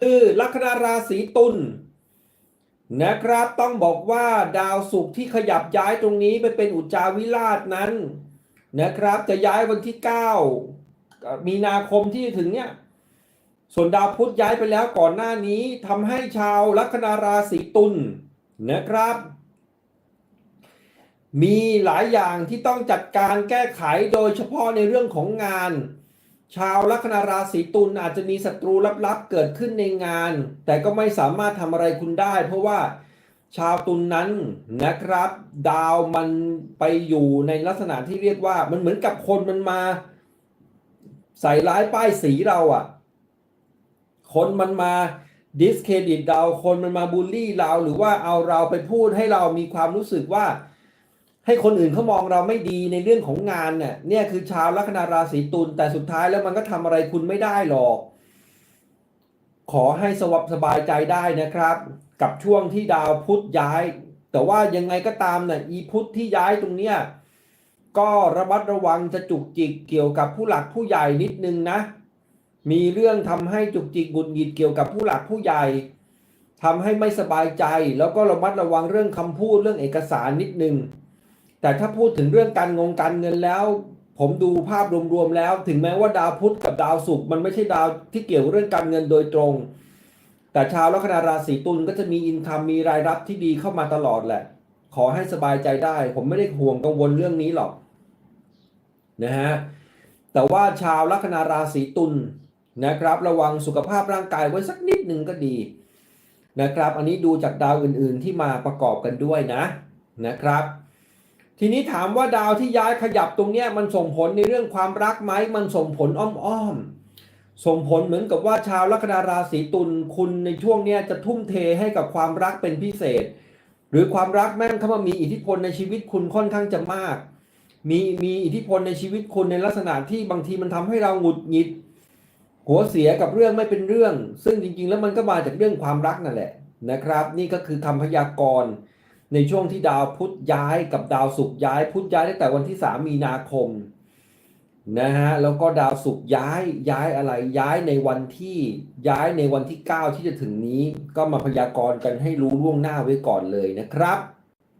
คือลัคนาราศีตุลนะครับต้องบอกว่าดาวศุกร์ที่ขยับย้ายตรงนี้ไปเป็นอุจจาวิราชนั้นนะครับจะย้ายวันที่ 9 มีนาคมที่จะถึงเนี่ยส่วนดาวพุธย้ายไปแล้วก่อนหน้านี้ทำให้ชาวลัคนาราศีตุลนะครับ มีหลายอย่างที่ต้องจัดการแก้ไขโดยเฉพาะในเรื่องของงาน ชาวลัคนาราศีตุลอาจจะมีศัตรูลับๆเกิดขึ้นในงาน แต่ก็ไม่สามารถทำอะไรคุณได้ เพราะว่าชาวตุลนนั้นนะครับ ดาวมันไปอยู่ในลักษณะที่เรียกว่ามันเหมือนกับคนมันมา ใส่ร้ายป้ายสีเราอะ่ะ คนมันมาดิสเครดิตเราคนมันมาบูลลี่เราหรือว่าเอาเราไปพูดให้เรามีความรู้สึกว่า ให้คนอื่นเขามองเราไม่ดีในเรื่องของงานเนี่ยเนี่ยคือชาวลัคนาราศีตุลแต่สุดท้ายแล้วมันก็ทำอะไรคุณไม่ได้หรอก ขอให้สวับสบายใจได้นะครับ กับช่วงที่ดาวพุธย้าย แต่ว่ายังไงก็ตามเนี่ยอีพุธที่ย้ายตรงเนี้ยก็ระมัดระวังจะจุกจิกเกี่ยวกับผู้หลักผู้ใหญ่นิดนึงนะ มีเรื่องทำให้จุกจิกบุดหงิดเกี่ยวกับผู้หลักผู้ใหญ่ทำให้ไม่สบายใจ แล้วก็ระมัดระวังเรื่องคำพูดเรื่องเอกสารนิดนึง แต่ถ้าพูดถึงเรื่องการงงการเงินแล้ว ผมดูภาพรวมๆแล้ว ถึงแม้ว่าดาวพุธกับดาวศุกร์มันไม่ใช่ดาวที่เกี่ยวเรื่องการเงินโดยตรง แต่ชาวลัคนาราศีตุลก็จะมีอินคัมมีรายรับที่ดีเข้ามาตลอดแหละ ขอให้สบายใจได้ ผมไม่ได้ห่วงกังวลเรื่องนี้หรอกนะฮะแต่ว่าชาวลัคนาราศีตุลนะครับ ระวังสุขภาพร่างกายไว้สักนิดหนึ่งก็ดีนะครับ อันนี้ดูจากดาวอื่นๆที่มาประกอบกันด้วยนะนะครับ ทีนี้ถามว่าดาวที่ย้ายขยับตรงเนี้ยมันส่งผลในเรื่องความรักไหมมันส่งผลอ้อมๆส่งผลเหมือนกับว่าชาวลัคนาราศีตุลคุณในช่วงเนี้ยจะทุ่มเทให้กับความรักเป็นพิเศษ หรือความรักแม่งเข้ามามีอิทธิพลในชีวิตคุณค่อนข้างจะมาก มีมีอิทธิพลในชีวิตคุณในลักษณะที่บางทีมันทำให้เราหงุดหงิด หัวเสียกับเรื่องไม่เป็นเรื่อง ซึ่งจริงๆ แล้วมันก็มาจากเรื่องความรักนั่นแหละนะครับ นี่ก็คือคำพยากรณ์ ในช่วงที่ดาวพุธย้ายกับดาวศุกร์ย้ายพุธย้ายตั้งแต่วันที่ 3 มีนาคมนะฮะแล้วก็ดาวศุกร์ย้ายย้ายอะไรย้ายในวันที่ย้ายในวันที่ 9 ที่จะถึงนี้ ก็มาพยากรณ์กันให้รู้ล่วงหน้าไว้ก่อนเลยนะครับ